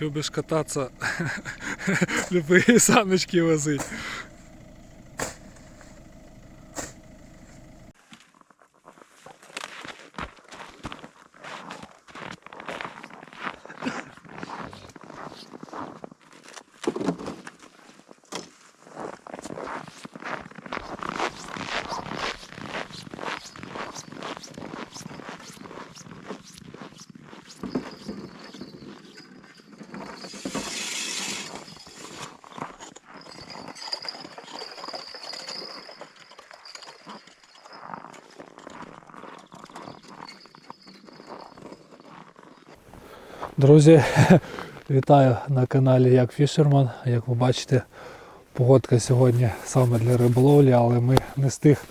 Любиш кататися, люби саночки возить. Друзі, вітаю на каналі Як Фішерман. Як ви бачите, погодка сьогодні саме для риболовлі, але ми не з тих,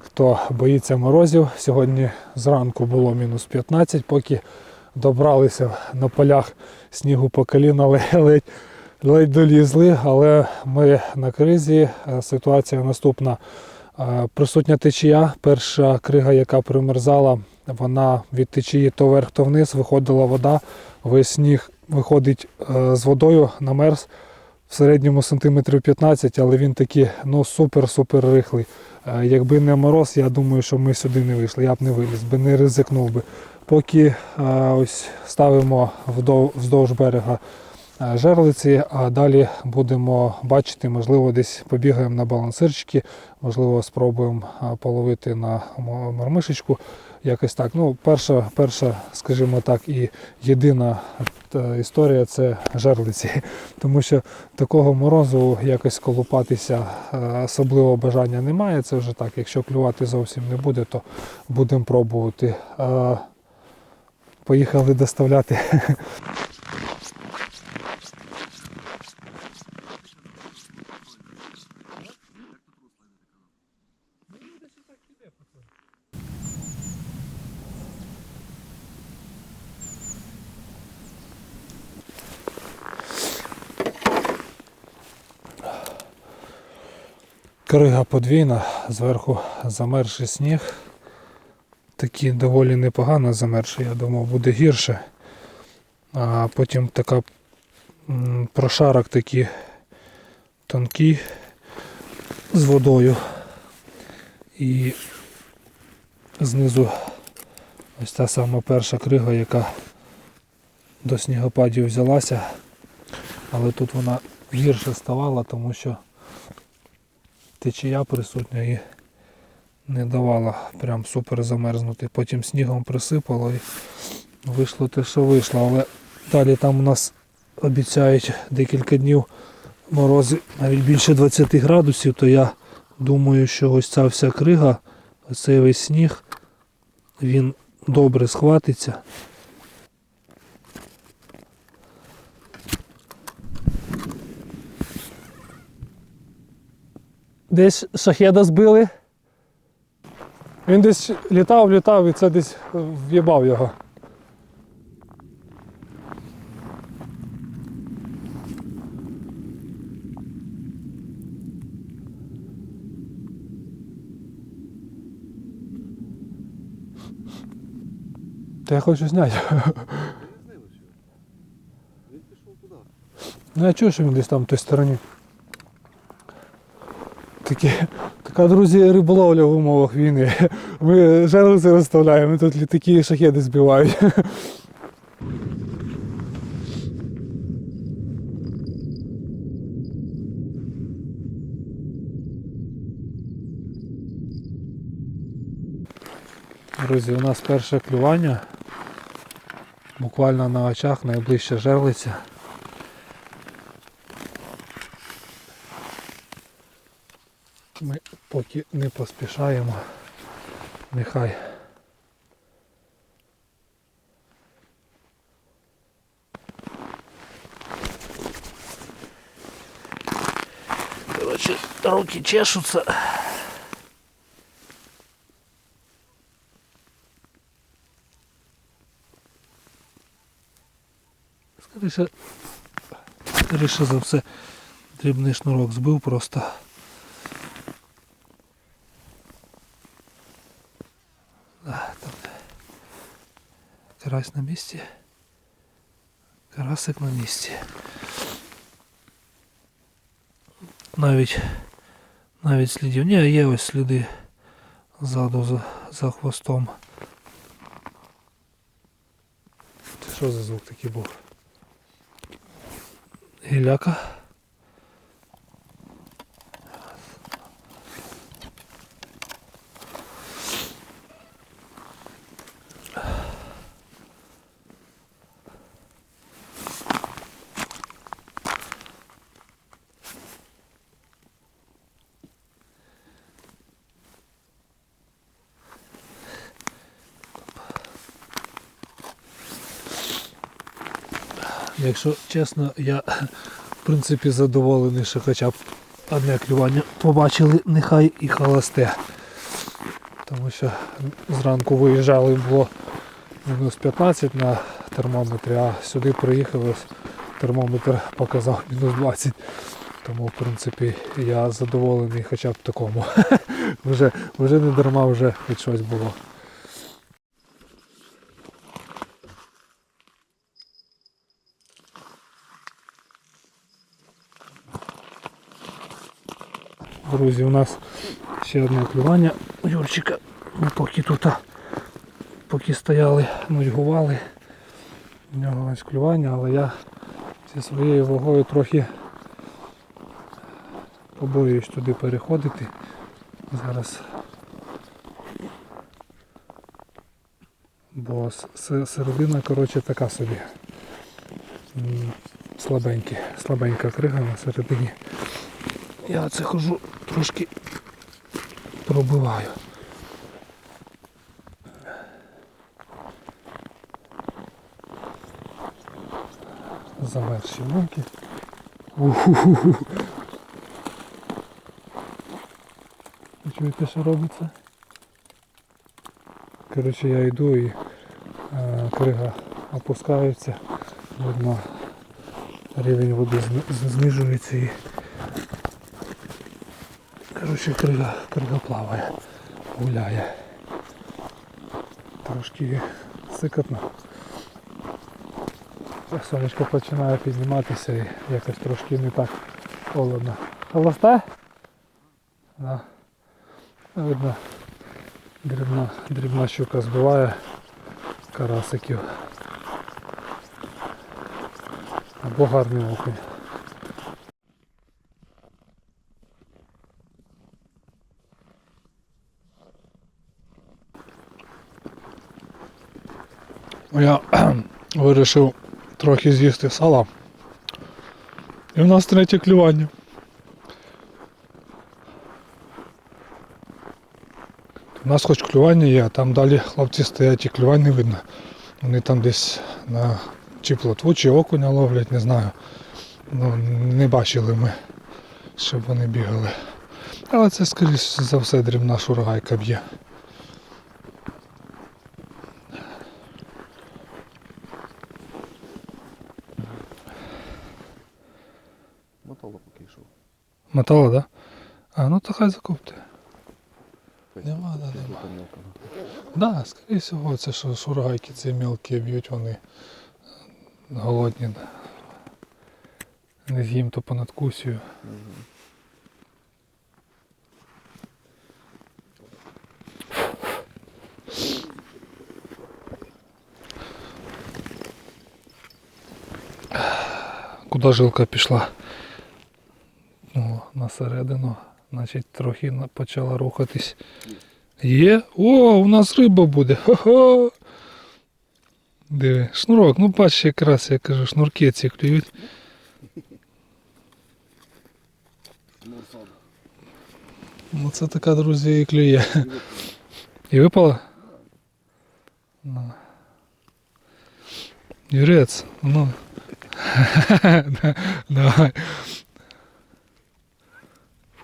хто боїться морозів. Сьогодні зранку було мінус 15, поки добралися на полях снігу по коліна ледь, ледь долізли, але ми на кризі. Е, Ситуація наступна. Е, Присутня течія. Перша крига, яка примерзала, вона від течії то вверх, то вниз, виходила вода. Весь сніг виходить е, з водою, намерз в середньому сантиметрів 15, але він такий ну, супер-супер рихлий. Е, Якби не мороз, я думаю, що ми сюди не вийшли, я б не виліз, би не ризикнув би. Поки е, ось ставимо вздовж берега жерлиці, а далі будемо бачити, можливо, десь побігаємо на балансирчики, можливо, спробуємо половити на мармишечку. Якось так. Ну, перша, перша, скажімо так, і єдина е, історія це жерлиці. Тому що такого морозу якось колупатися особливого бажання немає. Це вже так. Якщо клювати зовсім не буде, то будемо пробувати. Е, Поїхали доставляти. Крига подвійна, зверху замерзший сніг. Такий доволі непогано замерзший, я думав, буде гірше. А потім така прошарок такий тонкий з водою. І знизу ось та сама перша крига, яка до снігопадів взялася. Але тут вона гірше ставала, тому що течія присутня і не давала прям супер замерзнути. Потім снігом присипало і вийшло те, що вийшло. Але далі там у нас обіцяють декілька днів морози навіть більше 20 градусів, то я думаю, що ось ця вся крига, оцей весь сніг, він добре схватиться. Десь шахеда збили. Він десь літав, літав і це десь в'їбав його. Та я хочу зняти. Він пішов туди. Ну я чую, що він десь там в той стороні. Такі, така, друзі, риболовля в умовах війни. Ми жерлиці розставляємо, тут літаки і шахеди збивають. Друзі, у нас перше клювання. Буквально на очах найближча жерлиця. Ми поки не поспішаємо. Нехай. Короче, руки чешутся. Скоріше, скоріше за все, дрібний шнурок збив просто. карась на місці. Карасик на місці. Навіть навіть слідів. Ні, є ось сліди ззаду за, за хвостом. Це що за звук такий був? Гіляка. Якщо чесно, я в принципі задоволений, що хоча б одне клювання побачили, нехай і холосте. Тому що зранку виїжджали було мінус 15 на термометрі, а сюди приїхали, термометр показав мінус 20. Тому в принципі я задоволений хоча б такому. вже, вже не дарма, вже хоч щось було. Друзі, у нас ще одне клювання Юрчика. Ми поки тут поки стояли, нудьгували. У нього ось клювання, але я зі своєю вагою трохи побоююсь туди переходити. Зараз. Бо середина, коротше, така собі. М, Слабенькі, слабенька крига на середині. Я це хожу трошки пробиваю. Замерзші муки. Уху-ху-ху. Ви чуєте, що робиться? Коротше, я йду і е, крига опускається. Видно, рівень води знижується і Коротше, крига, крига плаває, гуляє. Трошки сикотно. Сонечко починає підніматися і якось трошки не так холодно. Холосте? Да. Видно, дрібна, дрібна щука збиває карасиків. Або гарний окунь. Я вирішив трохи з'їсти сала. І в нас третє клювання. У нас хоч клювання є, а там далі хлопці стоять і клювань не видно. Вони там десь на чи плотву, чи окуня ловлять, не знаю. Ну, не бачили ми, щоб вони бігали. Але це, скоріш за все, дрібна шургайка б'є. Мотало поки йшов. Мотало, да? А, ну то хай закупте. Нема, да, нема. Да, скоріше всього, це що шургайки ці мілкі б'ють, вони голодні. Не з'їм то понад кусію. Куди жилка пішла? О, на середину, значить трохи на- почала рухатись. Є? О, у нас риба буде. Ха-ха. Диви, шнурок, ну бач, якраз я кажу, шнурки ці клюють. Ну це така, друзі, і клює. І випала? Ну. Юрець, ну. Давай.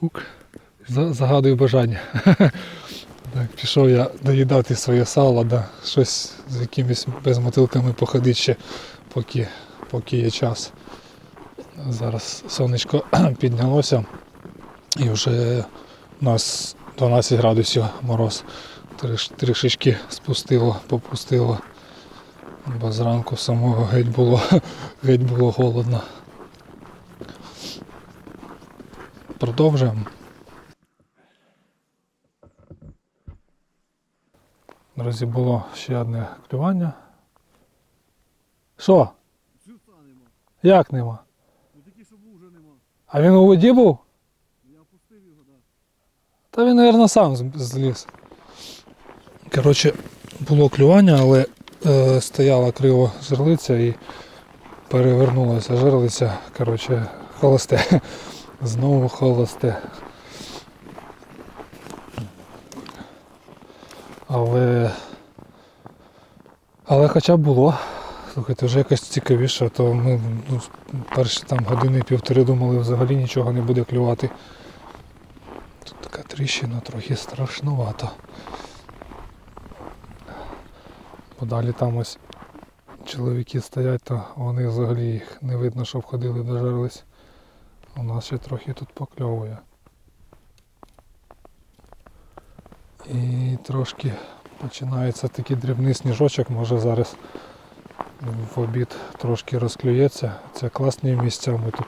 Фук. Загадую бажання. Так, пішов я доїдати своє сало, да. щось з якимись безмотилками походити ще, поки, поки є час. Зараз сонечко піднялося і вже у нас 12 градусів мороз. Ш- спустило, попустило. Бо зранку самого геть було, геть було холодно. Продовжуємо. Друзі, було ще одне клювання. Що? Як нема? Ну тільки що був вже нема. А він у воді був? Я опустив його, так. Та він, мабуть, сам зліз. Коротше, було клювання, але е, стояла криво жерлиця і перевернулася жерлиця. Коротше, холосте. Знову холосте. Але. Але хоча б було. Слухайте, вже якось цікавіше, то ми ну, перші там години півтори думали, взагалі нічого не буде клювати. Тут така тріщина трохи страшнувато. Бо далі там ось чоловіки стоять, то вони взагалі їх не видно, щоб ходили, дожерлись. У нас ще трохи тут покльовує. І трошки починається такий дрібний сніжочок, може зараз в обід трошки розклюється. Це класні місця. Ми тут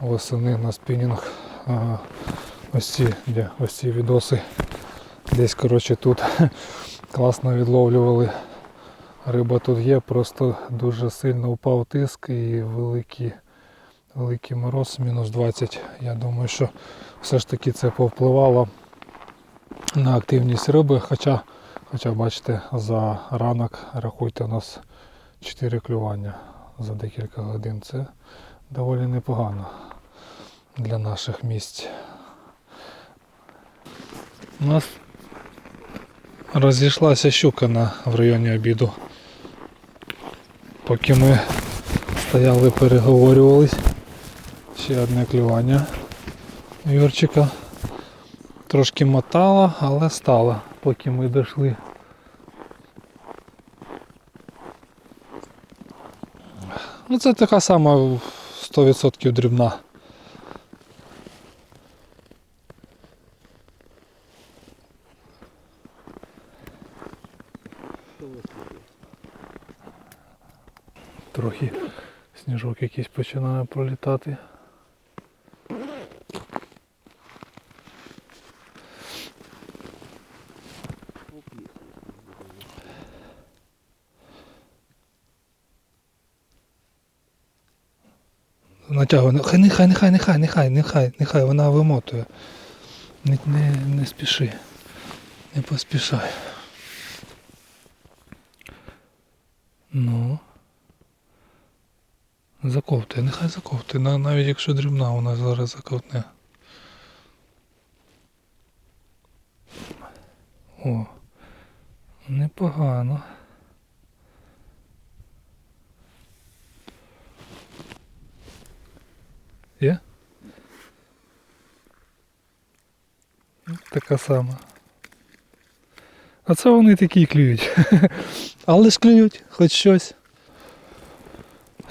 восени на спінінг. а, Ось ці, де, ось ці відоси. Десь коротше тут класно відловлювали. Риба тут є, просто дуже сильно впав тиск і великий, великий мороз, мінус 20. Я думаю, що все ж таки це повпливало на активність риби. Хоча, хоча бачите, за ранок рахуйте у нас 4 клювання за декілька годин. Це доволі непогано для наших місць. У нас розійшлася щука на, в районі обіду. Поки ми стояли, переговорювались. Ще одне клювання Юрчика. Трошки мотала, але стала, поки ми дійшли. Ну це така сама 100% дрібна. Трохи сніжок якийсь починає пролітати. Натягує. Нехай, нехай, нехай, нехай, нехай, нехай, нехай, вона вимотує. Не, не, не спіши. Не поспішай. Ну. Заковтує, нехай заковтує. Навіть якщо дрібна, вона зараз заковтне. О, непогано. Є? Така сама. А це вони такі клюють. Але ж клюють, хоч щось.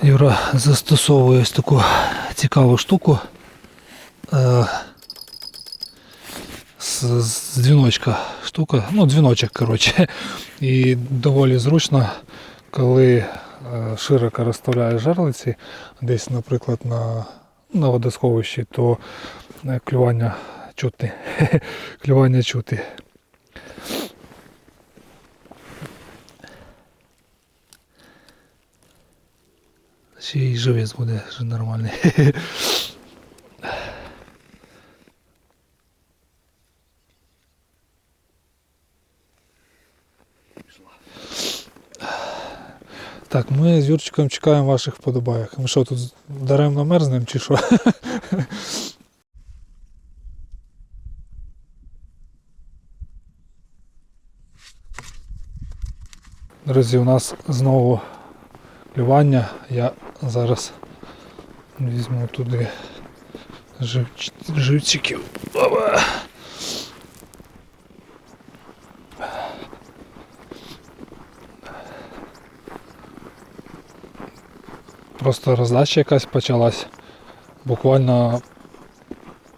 Юра застосовує ось таку цікаву штуку. Е, з, дзвіночка штука, ну дзвіночок, коротше. І доволі зручно, коли е, широко розставляєш жерлиці, десь, наприклад, на, на водосховищі, то е, клювання чути. клювання чути. Ще й живець буде вже нормальний. Так, ми з Юрчиком чекаємо ваших вподобайок. Ми що тут даремно мерзнемо чи що? Друзі, у нас знову клювання. Я зараз візьму туди живч... живчиків. просто роздача якась почалась. Буквально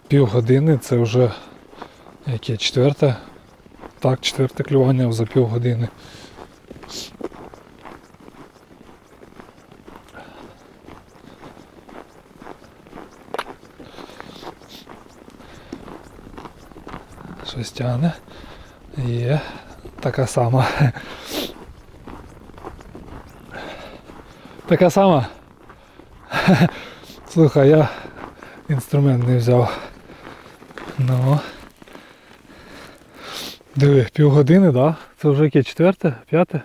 пів години, це вже яке четверте, так, четверте клювання за пів години. Щось тягне. Є така сама. Така сама. Слухай, я інструмент не взяв. Ну. Диви, півгодини, так? Да? Це вже яке четверте, п'яте?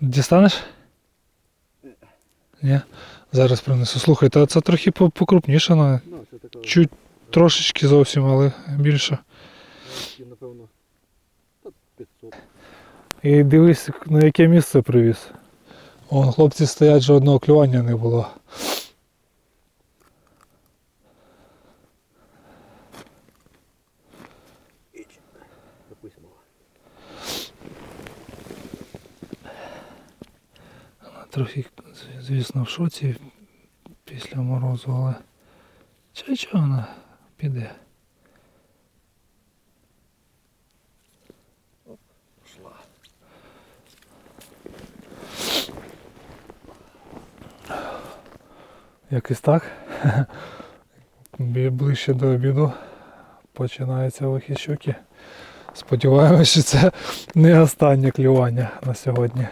Дістанеш? Ні. Зараз принесу. Слухай, та це трохи покрупніше, на Ну, чуть трошечки зовсім, але більше. Напевно. 500. І дивись, на яке місце привіз. Вон хлопці стоять, жодного клювання не було. Трохи, звісно, в шоці після морозу, але чи чого вона піде. Пішла. Якось так. Ближче до обіду починаються лихі щуки. Сподіваємось, що це не останнє клювання на сьогодні.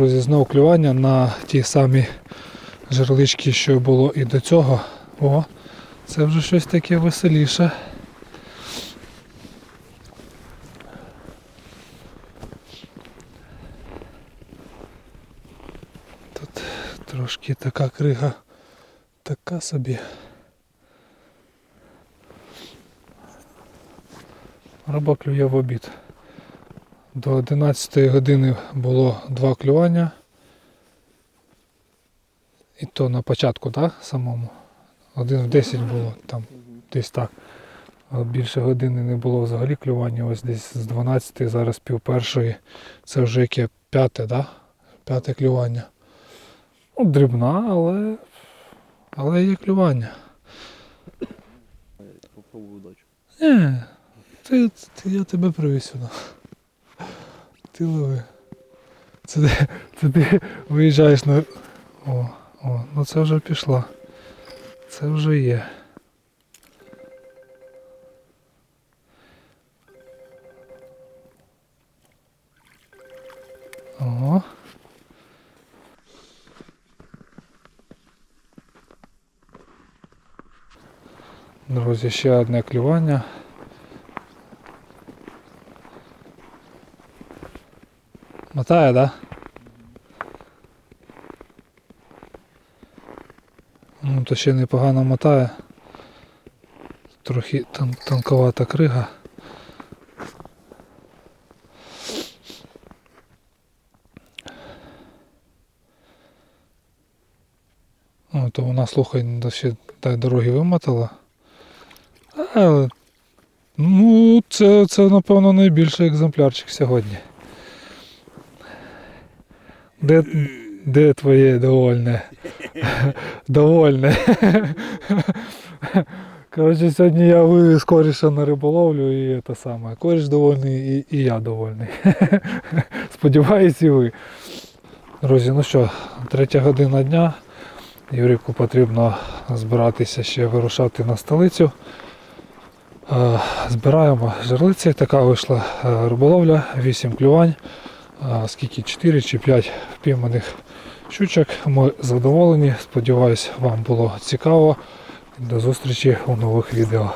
Друзі, знову клювання на ті самі жерлички, що було і до цього. О, це вже щось таке веселіше. Тут трошки така крига, така собі. Риба клює в обід. До 11 години було два клювання. І то на початку, так, самому. Один в 10 було там, десь так. Більше години не було взагалі клювання. Ось десь з 12, зараз пів першої. Це вже яке п'яте, так? П'яте клювання. Ну, дрібна, але, але є клювання. Попробую удачу. Ні, ти, ти, я тебе привіз сюди. Ти лови. Це, це ти виїжджаєш на. О, о, ну це вже пішла. Це вже є. Ого. Друзі, ще одне клювання. Мотає, да? Ну, то ще непогано мотає. Трохи тон тонковата крига. О, то вона, слухай, до ще дай дороги вимотала. Але, ну, це, це, напевно, найбільший екземплярчик сьогодні. Де, де твоє довольне? Довольне. Коротше, сьогодні я вивіз коріша на риболовлю і те саме. Коріш довольний і, і я довольний. Сподіваюсь, і ви. Друзі, ну що, третя година дня. Юріку потрібно збиратися ще вирушати на столицю. Е, Збираємо жерлиці, така вийшла е, риболовля, 8 клювань, скільки 4 чи 5 впійманих щучок. Ми задоволені. Сподіваюсь, вам було цікаво. До зустрічі у нових відео.